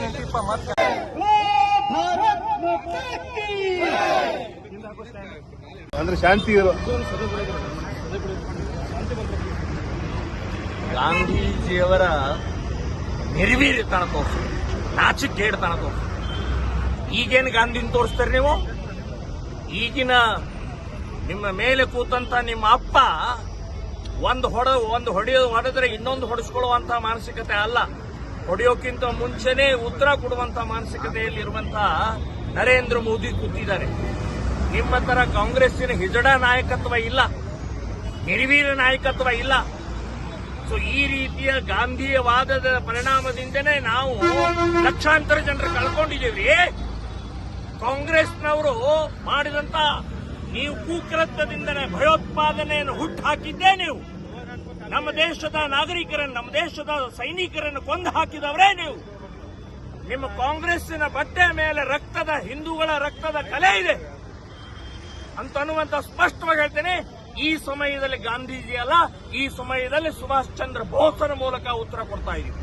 ನಿಂತಿಪ್ಪ ಮತ್ತೆ ಅಂದ್ರೆ ಶಾಂತಿ ಗಾಂಧೀಜಿಯವರ ನಿರ್ವೀರ್ಯತನ ತೋರಿಸು. ನಾಚಿಕೇಡ್ತನ ತೋರಿಸು. ಈಗೇನು ಗಾಂಧಿನ ತೋರಿಸ್ತಾರೆ ನೀವು? ಈಗಿನ ನಿಮ್ಮ ಮೇಲೆ ಕೂತಂತ ನಿಮ್ಮ ಅಪ್ಪ ಒಂದು ಹೊಡ ಒಂದು ಹೊಡೆಯೋ ಹೊಡೆದ್ರೆ ಇನ್ನೊಂದು ಹೊಡೆಸ್ಕೊಳ್ಳುವಂತ ಮಾನಸಿಕತೆ ಅಲ್ಲ. ಹೊಡೆಯೋಕ್ಕಿಂತ ಮುಂಚೆನೆ ಉತ್ತರ ಕೊಡುವಂತ ಮಾನಸಿಕತೆಯಲ್ಲಿರುವಂತ ನರೇಂದ್ರ ಮೋದಿ ಕೂತಿದ್ದಾರೆ. ನಿಮ್ಮ ತರ ಕಾಂಗ್ರೆಸ್ಸಿನ ಹಿಜಡ ನಾಯಕತ್ವ ಇಲ್ಲ. ನಿರ್ವೀರ ನಾಯಕತ್ವ ಇಲ್ಲ. ಸೊ ಈ ರೀತಿಯ ಗಾಂಧೀಯವಾದದ ಪರಿಣಾಮದಿಂದನೇ ನಾವು ಲಕ್ಷಾಂತರ ಜನರು ಕಳ್ಕೊಂಡಿದ್ದೀವ್ರಿ. ಕಾಂಗ್ರೆಸ್ನವರು ಮಾಡಿದಂತ ನೀವು ಕೂಕೃತ್ಯದಿಂದನೇ ಭಯೋತ್ಪಾದನೆಯನ್ನು ಹುಟ್ಟು ಹಾಕಿದ್ದೇ ನೀವು. ನಮ್ಮ ದೇಶದ ನಾಗರಿಕರನ್ನು, ನಮ್ಮ ದೇಶದ ಸೈನಿಕರನ್ನು ಕೊಂದು ಹಾಕಿದವರೇ ನೀವು. ನಿಮ್ಮ ಕಾಂಗ್ರೆಸ್ಸಿನ ಬಟ್ಟೆ ಮೇಲೆ ರಕ್ತದ, ಹಿಂದೂಗಳ ರಕ್ತದ ಕಲೆ ಇದೆ. ಅಂತ ಅನ್ನುವಂತ ಸ್ಪಷ್ಟವಾಗಿ ಹೇಳ್ತೇನೆ, ಈ ಸಮಯದಲ್ಲಿ ಗಾಂಧೀಜಿ ಅಲ್ಲ, ಈ ಸಮಯದಲ್ಲಿ ಸುಭಾಷ್ ಚಂದ್ರ ಬೋಸರ ಮೂಲಕ ಉತ್ತರ ಕೊಡ್ತಾ ಇದೀವಿ